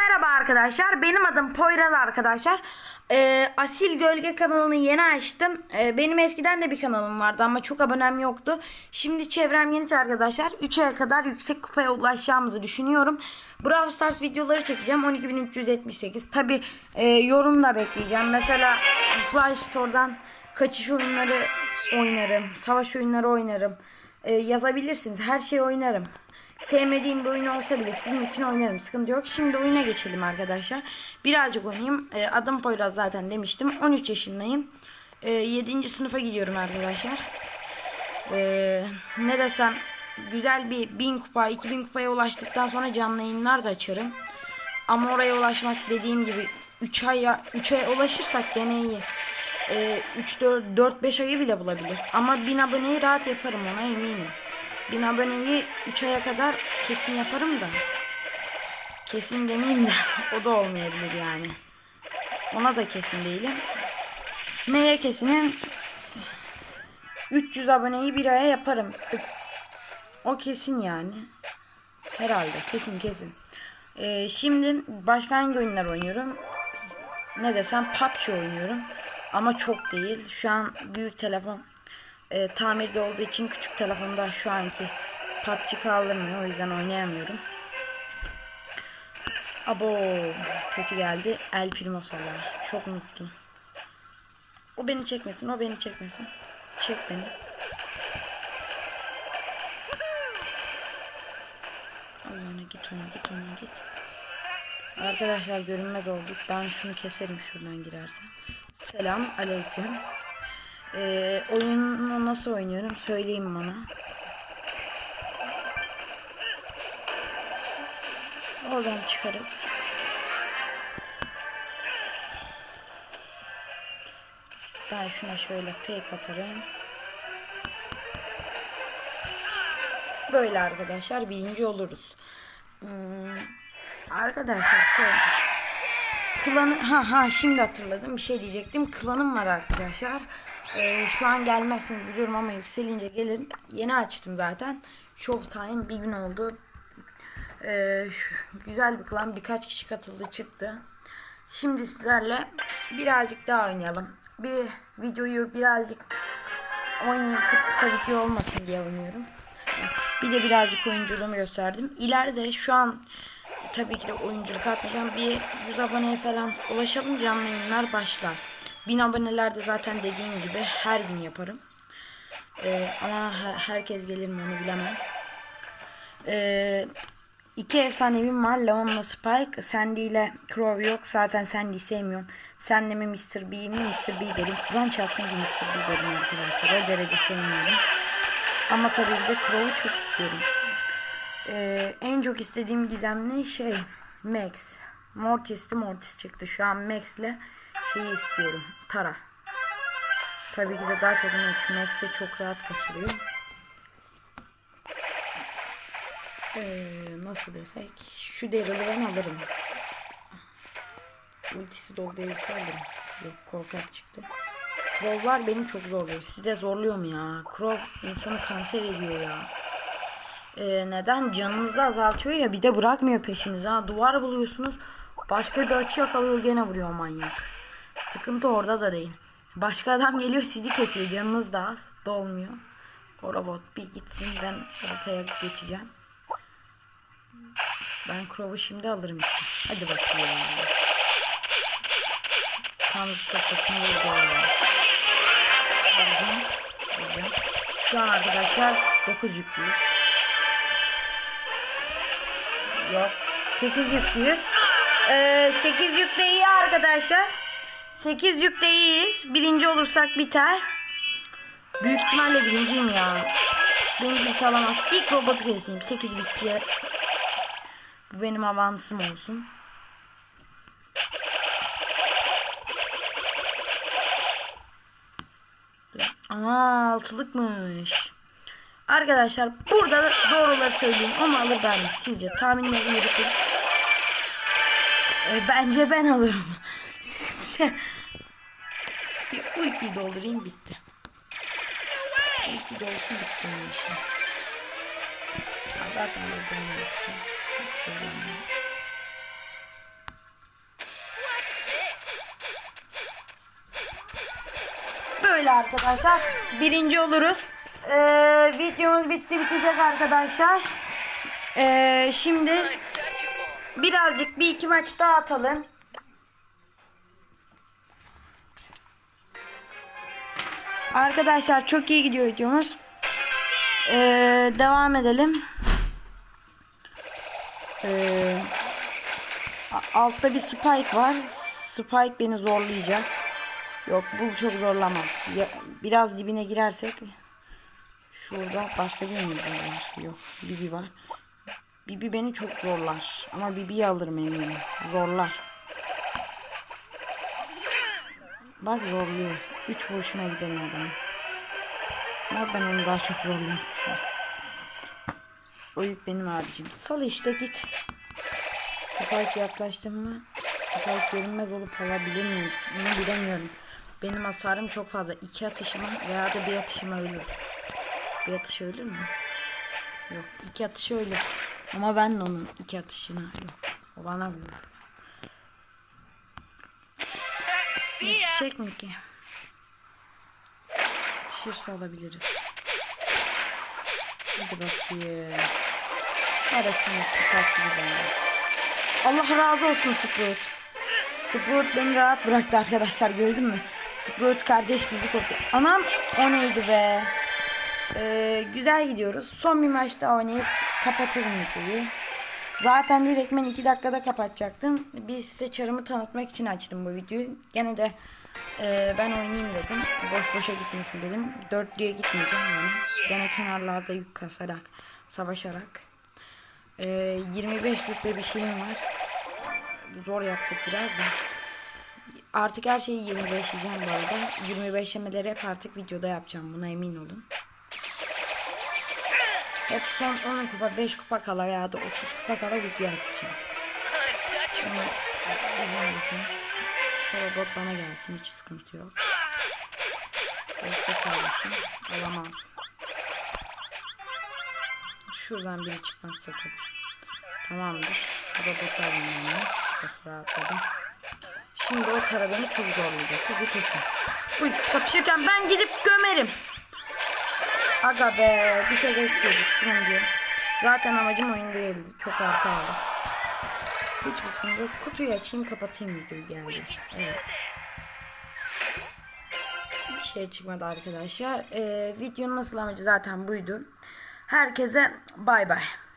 Merhaba arkadaşlar. Benim adım Poyraz arkadaşlar. Ee, Asil Gölge kanalını yeni açtım. Ee, benim eskiden de bir kanalım vardı ama çok abonem yoktu. Şimdi çevrem geniş arkadaşlar. 3'e kadar yüksek kupaya ulaşacağımızı düşünüyorum. Brawl Stars videoları çekeceğim. 12.378. Tabi e, yorum da bekleyeceğim. Mesela Play Store'dan kaçış oyunları oynarım. Savaş oyunları oynarım. Ee, yazabilirsiniz. Her şeyi oynarım. Sevmediğim bir oyun olsa bile sizin için oynarım. Sıkıntı yok. Şimdi oyuna geçelim arkadaşlar. Birazcık oynayayım. Ee, adım Poyraz zaten demiştim. 13 yaşındayım. Ee, 7. sınıfa gidiyorum arkadaşlar. Ee, ne desem güzel bir 1000 kupa 2000 kupaya ulaştıktan sonra canlı yayınlar da açarım. Ama oraya ulaşmak dediğim gibi 3 aya 3 aya ulaşırsak gene iyi. Ee, 3 4 4 5 ayı bile bulabilir. Ama 1000 aboneyi rahat yaparım ona eminim. 1000 aboneyi 3 aya kadar kesin yaparım da. Kesin demeyeyim de o da olmayabilir yani. Ona da kesin değilim. Neye kesinim? 300 aboneyi bir aya yaparım. O kesin yani. Herhalde kesin kesin. Ee, şimdi başka hangi oyunlar oynuyorum? Ne desem PUBG oynuyorum. Ama çok değil. Şu an büyük telefon e, tamirde olduğu için küçük telefonda şu anki PUBG kaldırmıyor. O yüzden oynayamıyorum. Abo kötü geldi. El Primo salar. Çok unuttum. O beni çekmesin. O beni çekmesin. Çek beni. Allah'ına git ona git ona git. Arkadaşlar görünmez olduk. Ben şunu keserim şuradan girersen. Selam aleyküm. Ee, oyunu nasıl oynuyorum söyleyeyim bana. Oradan çıkarız. Ben şuna şöyle fake atarım. Böyle arkadaşlar birinci oluruz. Hmm, arkadaşlar şey klanı ha ha şimdi hatırladım bir şey diyecektim. Klanım var arkadaşlar. Ee, şu an gelmezsiniz biliyorum ama yükselince gelin. Yeni açtım zaten. Showtime bir gün oldu. Ee, şu, güzel bir klan birkaç kişi katıldı çıktı. Şimdi sizlerle birazcık daha oynayalım. Bir videoyu birazcık oynayıp kısa video olmasın diye oynuyorum. Bir de birazcık oyunculuğumu gösterdim. İleride şu an tabii ki de oyunculuk atmayacağım. Bir 100 aboneye falan ulaşalım canlı yayınlar başlar. 1000 abonelerde zaten dediğim gibi her gün yaparım. Ee, ama her- herkes gelir mi onu bilemem. Ee, iki efsanevim var. Leon'la Spike. Sandy ile Crow yok. Zaten Sandy'yi sevmiyorum. Sandy mi Mr. B mi Mr. B derim. Kur'an çarpsın ki Mr. B derim arkadaşlar. O derece sevmiyorum. Ama tabii ki de Crow'u çok istiyorum. Ee, en çok istediğim gizemli şey Max. Mortis'ti Mortis çıktı. Şu an Max'le şeyi istiyorum. Tara. Tabii ki de daha çok Max. Max de çok rahat kasılıyor. Ee, nasıl desek? Şu Daryl'ı ben alırım. Ultisi dog değilse alırım. Yok korkak çıktı. Crow'lar beni çok zorluyor. Size zorluyor mu ya? Crow insanı kanser ediyor ya. Ee, neden? Canınızı azaltıyor ya bir de bırakmıyor peşinize. Ha, duvar buluyorsunuz. Başka bir açı yakalıyor gene vuruyor manyak. Sıkıntı orada da değil. Başka adam geliyor sizi kesiyor. Canınız da az. Dolmuyor. O robot bir gitsin ben ortaya geçeceğim. Ben Crow'u şimdi alırım işte. Hadi bakayım. Kanlı kasasını vurdu. Şu an arkadaşlar 9 yüklüyüz. Yok. 8 yüklüyüz. Ee, 8 yükle iyi arkadaşlar. 8 yükle iyiyiz. Birinci olursak biter. Büyük ihtimalle birinciyim ya. Birinci alamaz. İlk robotu keseyim. 8 bitkiye. Bu benim avansım olsun. Aa altılıkmış. Arkadaşlar burada doğruları söyleyeyim. O mu alır ben? Sizce tahminleri yürütün. Ee, bence ben alırım. Bu ikiyi doldurayım bitti. Bu iki dolsun bitti benim işim. Zaten doldurma yoksa. Böyle arkadaşlar. Birinci oluruz. Ee, videomuz bitti bitecek arkadaşlar. Ee, şimdi birazcık bir iki maç daha atalım. Arkadaşlar çok iyi gidiyor videomuz. Ee, devam edelim. Ee, altta bir spike var. Spike beni zorlayacak. Yok bu çok zorlamaz. Ya, biraz dibine girersek şurada başka bir mi var? Yok Bibi var. Bibi beni çok zorlar. Ama Bibi'yi alırım eminim. Zorlar. Bak zorluyor. Üç vuruşuna gidemiyor adam. Ama ben onu daha çok zorluyorum. şu an. Benim abicim. Sal işte git. Spike yaklaştım mı? Spike görünmez olup alabilir miyim? Bunu bilemiyorum. Benim hasarım çok fazla. İki atışıma veya da bir atışıma ölür. Bir atış ölür mü? Yok. iki atış ölür. Ama ben de onun iki atışına yok. O bana vurur. Yetişecek mi ki? Yetişirse alabiliriz. Hadi bakayım. Sıkattı bana. Allah razı olsun Sprout. Sprout beni rahat bıraktı arkadaşlar gördün mü? Sprout kardeş bizi kurtardı. Anam o neydi be? Ee, güzel gidiyoruz. Son bir maç daha oynayıp kapatırım videoyu. Zaten direkt ben 2 dakikada kapatacaktım. Bir size çarımı tanıtmak için açtım bu videoyu. Gene de e, ben oynayayım dedim. Boş boşa gitmesin dedim. Dörtlüye gitmeyeceğim yani. Gene kenarlarda yük kasarak, savaşarak. E, 25 rütbe bir şeyim var. Zor yaptık biraz da. Artık her şeyi 25 yiyeceğim bu arada. 25 yemeleri hep artık videoda yapacağım. Buna emin olun. Hep son 10 kupa 5 kupa kala veya da 30 kupa kala video yapacağım. Ama izin bakın. Sonra bot bana gelsin hiç sıkıntı yok. Olamaz. Şuradan biri çıkmazsa tabii. Tamamdır. Bu da bot alayım ben. Çok rahatladım. Şimdi o tara beni çok zorlayacak. Hadi kesin. Uy kapışırken ben gidip gömerim. Aga be bir şey geçseydik şimdi. Zaten amacım oyun değildi. Çok artı aldım. Hiçbir sıkıntı yok. Kutuyu açayım kapatayım videoyu geldi. Evet. Bir şey çıkmadı arkadaşlar. Ee, videonun nasıl amacı zaten buydu. Herkese bay bay.